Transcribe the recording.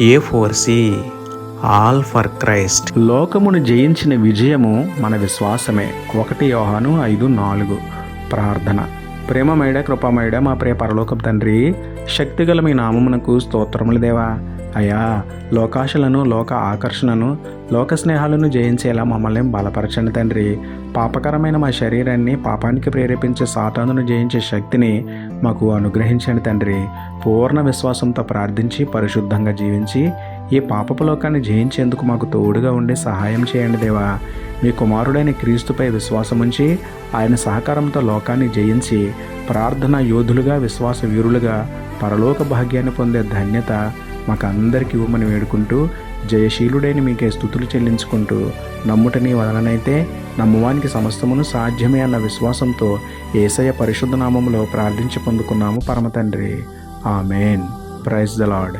A four C all for Christ లోకమును జయించిన విజయము మన విశ్వాసమే. ఒకటి యోహాను ఐదు నాలుగు. ప్రార్థన. ప్రేమమైడ కృపమైడ మా ప్రియ పరలోకపు తండ్రి శక్తిగల మీ నామమునకు స్తోత్రములు దేవా. అయ్యా లోకాశలను లోక ఆకర్షణను లోక స్నేహాలను జయించేలా మమ్మల్ని బలపరచండి తండ్రి. పాపకరమైన మా శరీరాన్ని పాపానికి ప్రేరేపించే సాతానును జయించే శక్తిని మాకు అనుగ్రహించండి తండ్రి. పూర్ణ విశ్వాసంతో ప్రార్థించి పరిశుద్ధంగా జీవించి ఈ పాపపు లోకాన్ని జయించేందుకు మాకు తోడుగా ఉండి సహాయం చేయండి దేవా. మీ కుమారుడైన క్రీస్తుపై విశ్వాసం ఉంచి ఆయన సహకారంతో లోకాన్ని జయించి ప్రార్థన యోధులుగా విశ్వాస వీరులుగా పరలోక భాగ్యాన్ని పొందే ధన్యత మాకందరికీ ఇవ్వమని వేడుకుంటూ జయశీలుడైన మీకే స్థుతులు చెల్లించుకుంటూ నమ్ముటని వలననైతే నమ్మువానికి సమస్తమును సాధ్యమే అన్న విశ్వాసంతో ఏసయ్య పరిశుద్ధ నామములో ప్రార్థించి పొందుకున్నాము పరమతండ్రి. ఆమెన్. Praise the Lord.